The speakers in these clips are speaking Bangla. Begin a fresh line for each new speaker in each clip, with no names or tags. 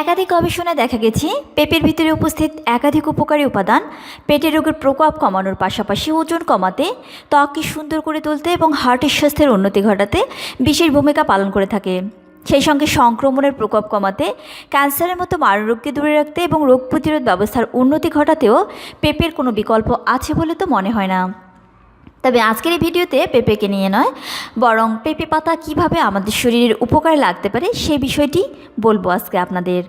একাধিক গবেষণায় দেখা গেছে পেঁপের ভিতরে উপস্থিত একাধিক উপকারী উপাদান পেটের রোগের প্রকোপ কমানোর পাশাপাশি ওজন কমাতে, ত্বককে সুন্দর করে তুলতে এবং হার্টের স্বাস্থ্যের উন্নতি ঘটাতে বিশেষ ভূমিকা পালন করে থাকে। সেই সঙ্গে সংক্রমণের প্রকোপ কমাতে, ক্যান্সারের মতো মারণ রোগকে দূরে রাখতে এবং রোগ প্রতিরোধ ব্যবস্থার উন্নতি ঘটাতেও পেঁপের কোনো বিকল্প আছে বলে তো মনে হয় না। তবে আজকের এই ভিডিওতে পেঁপেকে নিয়ে নয়, বরং পেঁপে পাতা কীভাবে আমাদের শরীরের উপকারে লাগতে পারে সেই বিষয়টি বলব আজকে আপনাদের।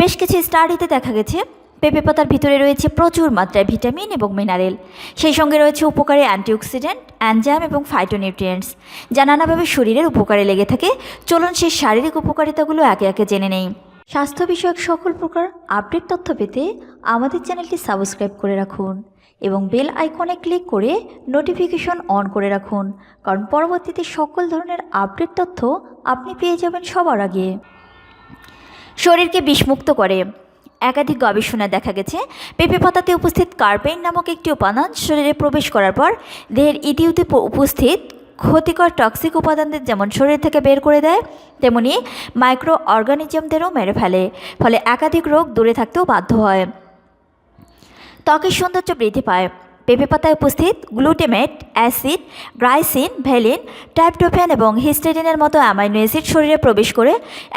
বেশ কিছু স্টাডিতে দেখা গেছে। পেঁপে পাতার ভিতরে রয়েছে প্রচুর মাত্রায় ভিটামিন এবং মিনারেল সেই সঙ্গে রয়েছে উপকারী অ্যান্টিঅক্সিডেন্ট অ্যানজাম এবং ফাইটোনিউট্রিয়েন্টস যা নানাভাবে শরীরের উপকারে লেগে থাকে। চলুন সেই শারীরিক উপকারিতাগুলো একে একে জেনে নেই। স্বাস্থ্য বিষয়ক সকল প্রকার আপডেট তথ্য পেতে আমাদের চ্যানেলটি সাবস্ক্রাইব করে রাখুন। এবং বেল আইকনে ক্লিক করে নোটিফিকেশন অন করে রাখুন, কারণ পরবর্তীতে সকল ধরনের আপডেট তথ্য আপনি পেয়ে যাবেন সবার আগে। শরীরকে বিষমুক্ত করে। একাধিক গবেষণায় দেখা গেছে, পেঁপে পাতাতে উপস্থিত কার্পেইন নামক একটি উপাদান শরীরে প্রবেশ করার পর দেহের ইতিউতে উপস্থিত ক্ষতিকর টক্সিক উপাদানদের যেমন শরীর থেকে বের করে দেয়, তেমনি মাইক্রো অর্গানিজমদেরও মেরে ফেলে, ফলে একাধিক রোগ দূরে থাকতেও বাধ্য হয়। ত্বকের সৌন্দর্য বৃদ্ধি পায়। পেঁপে পাতায় উপস্থিত গ্লুটেমেট, অ্যাসিড, গ্রাইসিন, ভ্যালিন ট্যাপটোফ্যান এবং হিস্টেডিনের মতো অ্যামাইনো অ্যাসিড শরীরে প্রবেশ করে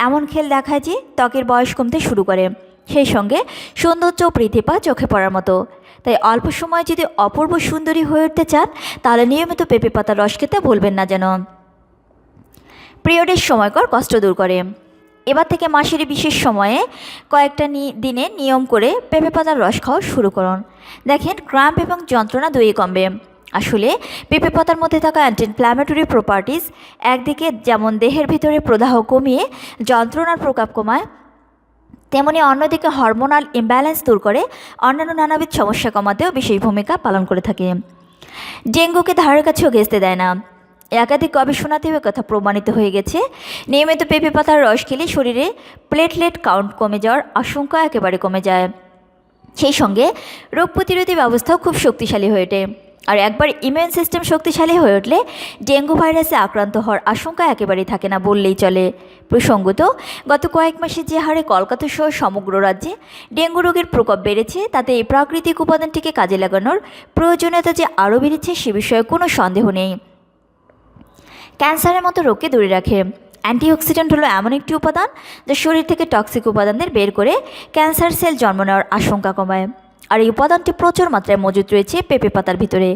এমন খেল দেখায় যে ত্বকের বয়স কমতে শুরু করে। সেই সঙ্গে সৌন্দর্য বৃদ্ধি পায় চোখে পড়ার মতো। তাই অল্প সময় যদি অপূর্ব সুন্দরী হয়ে উঠতে চান, তাহলে নিয়মিত পেঁপে পাতার রস খেতে ভুলবেন না যেন। পিরিয়ডের সময়কর কষ্ট দূর করে। এবার থেকে মাসের বিশেষ সময়ে কয়েকটা দিনে নিয়ম করে পেঁপে পাতার রস খাওয়া শুরু করুন। দেখেন, ক্রাম্প এবং যন্ত্রণা দুই কমবে। আসলে, পেঁপে পাতার মধ্যে থাকা অ্যান্টি ইনফ্ল্যামেটরি প্রপার্টিস একদিকে যেমন দেহের ভিতরে প্রদাহ কমিয়ে যন্ত্রণার প্রকাপ কমায়, তেমনি অন্যদিকে হরমোনাল ইমব্যালেন্স দূর করে অন্যান্য নানাবিধ সমস্যা কমাতেও বিশেষ ভূমিকা পালন করে থাকে। ডেঙ্গুকে ধারের কাছেও ঘেঁচতে দেয় না। একাধিক গবেষণাতেও কথা প্রমাণিত হয়ে গেছে। নিয়মিত পেঁপে পাতার রস খেলে শরীরে প্লেটলেট কাউন্ট কমে যাওয়ার আশঙ্কা একেবারে কমে যায়। সেই সঙ্গে রোগ প্রতিরোধী ব্যবস্থাও খুব শক্তিশালী হয়ে ওঠে। আর একবার ইমিউন সিস্টেম শক্তিশালী হয়ে উঠলে ডেঙ্গু ভাইরাসে আক্রান্ত হওয়ার আশঙ্কা একেবারেই থাকে না বললেই চলে। প্রসঙ্গত, গত কয়েক মাসে যে হারে কলকাতা সহ সমগ্র রাজ্যে ডেঙ্গু রোগের প্রকোপ বেড়েছে, তাতে এই প্রাকৃতিক উপাদানটিকে কাজে লাগানোর প্রয়োজনীয়তা যে আরও বেড়েছে সে বিষয়ে কোনো সন্দেহ নেই। ক্যান্সারের মতো রোগকে দূরে রাখে। অ্যান্টিঅক্সিডেন্ট হলো এমন একটি উপাদান যা শরীর থেকে টক্সিক উপাদানদের বের করে ক্যান্সার সেল জন্ম নেওয়ার আশঙ্কা কমায়। আর এই উপাদানটি প্রচুর মাত্রায় মজুদ রয়েছে পেঁপে পাতার ভিতরে।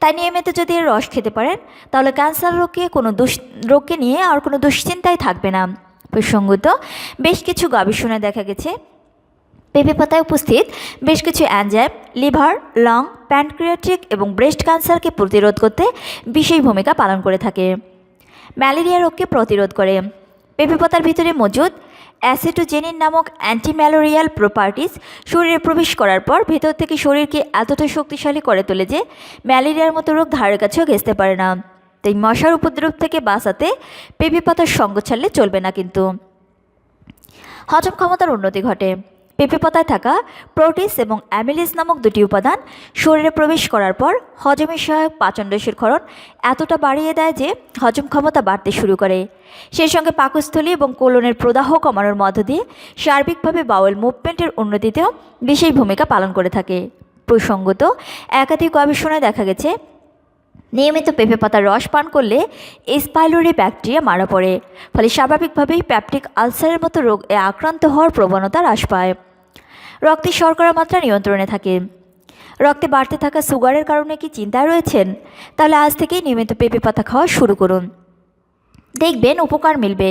তাই নিয়মিত যদি এর রস খেতে পারেন, তাহলে ক্যান্সার রোগকে কোনো দুশ রোগকে নিয়ে আর কোনো দুশ্চিন্তাই থাকবে না। প্রসঙ্গত, বেশ কিছু গবেষণায় দেখা গেছে, পেঁপে পাতায় উপস্থিত বেশ কিছু অ্যানজাইম লিভার, লং, প্যানক্রিয়াটিক এবং ব্রেস্ট ক্যান্সারকে প্রতিরোধ করতে বিশেষ ভূমিকা পালন করে থাকে। ম্যালেরিয়া রোগকে প্রতিরোধ করে। পেঁপে পাতার ভিতরে মজুদ, অ্যাসিটোজেনিন নামক অ্যান্টিম্যালোরিয়াল প্রপার্টিস শরীরে প্রবেশ করার পর ভেতর থেকে শরীরকে এতটা শক্তিশালী করে তোলে যে ম্যালেরিয়ার মতো রোগ ধারের কাছেও ঘেঁচতে পারে না। তাই মশার উপদ্রব থেকে বাঁচাতে পেঁপে পাতার সঙ্গ ছাড়লে চলবে না কিন্তু। হজম ক্ষমতার উন্নতি ঘটে। পেঁপে পাতায় থাকা প্রোটিস এবং অ্যামিলিস নামক দুটি উপাদান শরীরে প্রবেশ করার পর হজমের সহায়ক পাচনরসের ক্ষরণ এতটা বাড়িয়ে দেয় যে হজম ক্ষমতা বাড়তে শুরু করে। সেই সঙ্গে পাকস্থলী এবং কোলনের প্রদাহ কমানোর মধ্য দিয়ে সার্বিকভাবে বাউল মুভমেন্টের উন্নতিতেও বিশেষ ভূমিকা পালন করে থাকে। প্রসঙ্গত, একাধিক গবেষণায় দেখা গেছে, নিয়মিত পেঁপে পাতার রস পান করলে স্পাইলোরি ব্যাকটেরিয়া মারা পড়ে, ফলে স্বাভাবিকভাবেই প্যাপটিক আলসারের মতো রোগে আক্রান্ত হওয়ার প্রবণতা হ্রাস পায়। রক্তে শর্করা মাত্রা নিয়ন্ত্রণে থাকে। রক্তে বাড়তে থাকা সুগারের কারণে কি চিন্তায় রয়েছেন? তাহলে আজ থেকেই নিয়মিত পেঁপে পাতা খাওয়া শুরু করুন। দেখবেন উপকার মিলবে,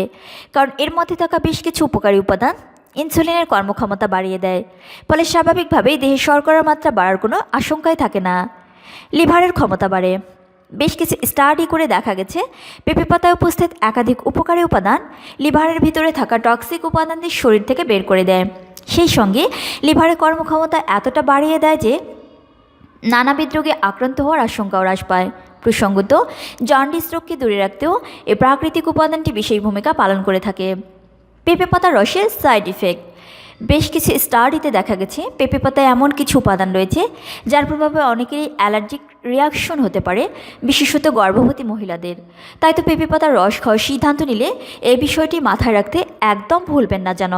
কারণ এর মধ্যে থাকা বেশ কিছু উপকারী উপাদান ইনসুলিনের কর্মক্ষমতা বাড়িয়ে দেয়। ফলে স্বাভাবিকভাবেই দেহে শর্করার মাত্রা বাড়ার কোনো আশঙ্কাই থাকে না। লিভারের ক্ষমতা বাড়ে। বেশ কিছু স্টাডি করে দেখা গেছে। পেঁপে পাতায় উপস্থিত একাধিক উপকারী উপাদান লিভারের ভিতরে থাকা টক্সিক উপাদানদের শরীর থেকে বের করে দেয়। সেই সঙ্গে লিভারের কর্মক্ষমতা এতটা বাড়িয়ে দেয় যে নানাবিধ রোগে আক্রান্ত হওয়ার আশঙ্কাও হ্রাস পায়। প্রসঙ্গত জন্ডিস রোগকে দূরে রাখতেও এ প্রাকৃতিক উপাদানটি বিশেষ ভূমিকা পালন করে থাকে। পেঁপে পাতার রসের সাইড ইফেক্ট বেশ কিছু স্টাডিতে দেখা গেছে, পেঁপে পাতায় এমন কিছু উপাদান রয়েছে, যার প্রভাবে অনেকেরই অ্যালার্জিক রিয়াকশন হতে পারে, বিশেষত গর্ভবতী মহিলাদের। তাই তো পেঁপে পাতার রস খাওয়ার সিদ্ধান্ত নিলে এই বিষয়টি মাথায় রাখতে একদম ভুলবেন না যেন।